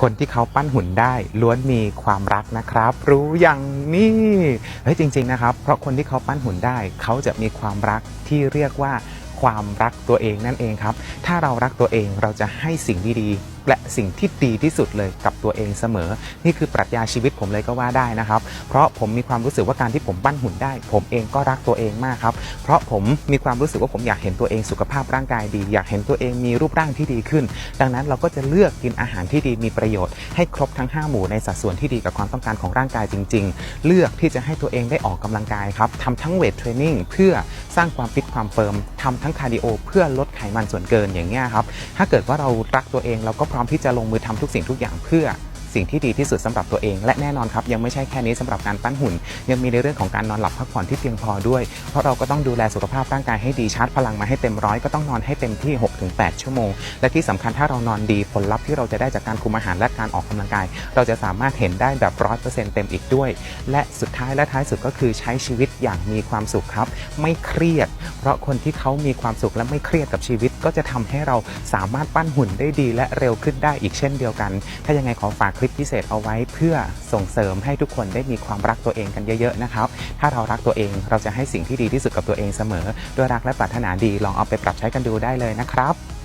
คนที่เขาปั้นหุ่นได้ ล้วนมีความรักนะครับ รู้อย่างนี่เฮ้ยจริง ๆนะครับ เพราะคนที่เขาปั้นหุ่นได้ เขาจะมีความรักที่เรียกว่าความรักตัวเองนั่นเองครับ ถ้าเรารักตัวเองเราจะให้สิ่งดีๆ และสิ่งที่ดีที่สุดเลยกับตัวเองเสมอ นี่คือปรัชญาชีวิตผมเลยก็ว่าได้นะครับ เพราะผมมีความรู้สึกว่าการที่ผมปั้นหุ่นได้ ผมเองก็รักตัวเองมากครับ เพราะผมมีความรู้สึกว่าผมอยากเห็นตัวเองสุขภาพร่างกายดี อยากเห็นตัวเองมีรูปร่างที่ดีขึ้น ดังนั้นเราก็จะเลือกกินอาหารที่ดีมีประโยชน์ให้ครบทั้ง 5 หมู่ในสัดส่วนที่ดีกับความต้องการของร่างกายจริง ๆ เลือกที่จะให้ตัวเองได้ออกกำลังกายครับทำทั้งเวทเทรนนิ่งเพื่อสร้างความฟิตความเฟิร์มทำทั้งคาร์ดิโอเพื่อลดไขมันส่วนเกินอย่างเงี้ยครับถ้าเกิดว่าเรารักตัวเองเราก็พร้อมที่จะลงมือทำทุกสิ่งทุกอย่างเพื่อ สิ่งที่ดีที่สุดสำหรับตัวเอง และแน่นอนครับยังไม่ใช่แค่นี้สำหรับการปั้นหุ่น ยังมีในเรื่องของการนอนหลับพักผ่อนที่เพียงพอด้วย เพราะเราก็ต้องดูแลสุขภาพร่างกายให้ดีชาร์จพลังมาให้เต็มร้อยก็ต้องนอนให้เต็มที่ 6-8 ชั่วโมง และที่สำคัญถ้าเรานอนดีผลลัพธ์ที่เราจะได้จากการคุมอาหารและการออกกำลังกาย เราจะสามารถเห็นได้แบบร้อยเปอร์เซ็นต์เต็มอีกด้วย และสุดท้ายและท้ายสุดก็คือใช้ชีวิตอย่างมีความสุขครับ ไม่เครียด เพราะคนที่เขามีความสุขและไม่เครียดกับชีวิต ก็จะทำให้เราสามารถปั้นหุ่นได้ดี และเร็วขึ้นได้อีกเช่นเดียวกัน ถ้ายังไงขอฝากคลิปพิเศษเอาไว้เพื่อส่งเสริมให้ทุกคนได้มีความรักตัวเองกันเยอะๆนะครับ ถ้าเรารักตัวเองเราจะให้สิ่งที่ดีที่สุดกับตัวเองเสมอ ด้วยรักและปรารถนาดีลองเอาไปปรับใช้กันดูได้เลยนะครับ